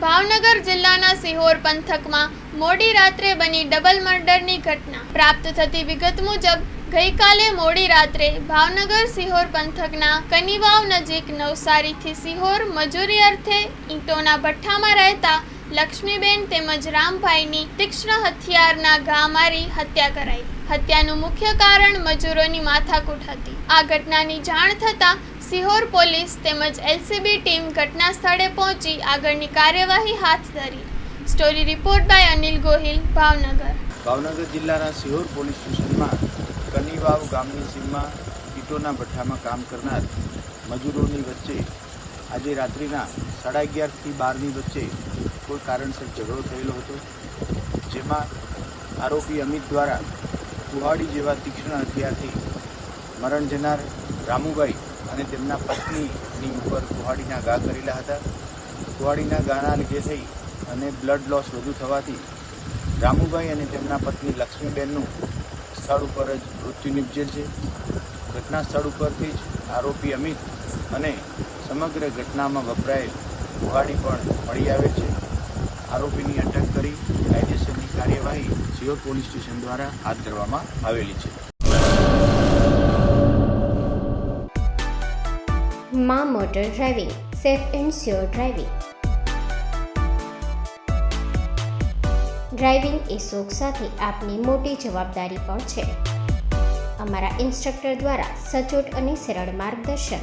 ભાવનગર જિલ્લાના સિહોર પંથકમાં મોડી રાત્રે બની ડબલ મર્ડરની ઘટના. પ્રાપ્ત થતી વિગત મુજબ, ગઈકાલે મોડી રાત્રે ભાવનગર સિહોર પંથકના કનીવાવ નજીક નવસારીથી સિહોર મજૂરી અર્થે ઈંટોના ભઠ્ઠામાં રહેતા લક્ષ્મીબેન તેમજ રામભાઈની તીક્ષ્ણ હથિયારના ઘા મારી હત્યા કરાઈ. હત્યાનું મુખ્ય કારણ મજૂરોની માથાકૂટ હતી. આ ઘટનાની જાણ થતાં સિહોર પોલીસ તેમજ એલસીબી ટીમ ઘટના સ્થળે પહોંચી આગળની કાર્યવાહી હાથ ધરી. Story report by Anil Gohil, Bhavnagar. Bhavnagar જિલ્લાના સિહોર પોલીસ સ્ટેશનમાં કનીવાવ ગામની સીમમાં ઈટોના ભઠ્ઠામાં કામ કરનાર મજૂરોની વચ્ચે આજે રાત્રિના સાડા અગિયારથી બારની વચ્ચે કોઈ કારણસર ઝઘડો થયેલો હતો, જેમાં આરોપી અમિત દ્વારા કુહાડી જેવા તીક્ષ્ણ હથિયારથી મરણ જનાર રામુભાઈ અને તેમના પત્નીની ઉપર કુહાડીના ઘા કરેલા હતા. કુહાડીના ઘાના લીધે થઈ અને બ્લડ લોસ વધુ થવાથી રામુભાઈ અને તેમના પત્ની લક્ષ્મીબેનનું સ્થળ ઉપર જ મૃત્યુ નિપજેલ છે. ઘટના સ્થળ ઉપરથી જ આરોપી અમિત અને સમગ્ર ઘટનામાં વપરાયેલ કુહાડી પણ મળી આવે છે. આરોપીની અટક કરી કાયદેસરની કાર્યવાહી સિયોર પોલીસ સ્ટેશન દ્વારા હાથ ધરવામાં આવેલી છે. મા motor driving, safe and sure driving. Driving એ શોખ સાથે આપની મોટી જવાબદારી પણ છે. અમારા ઇન્સ્ટ્રક્ટર દ્વારા સચોટ અને સરળ માર્ગદર્શન.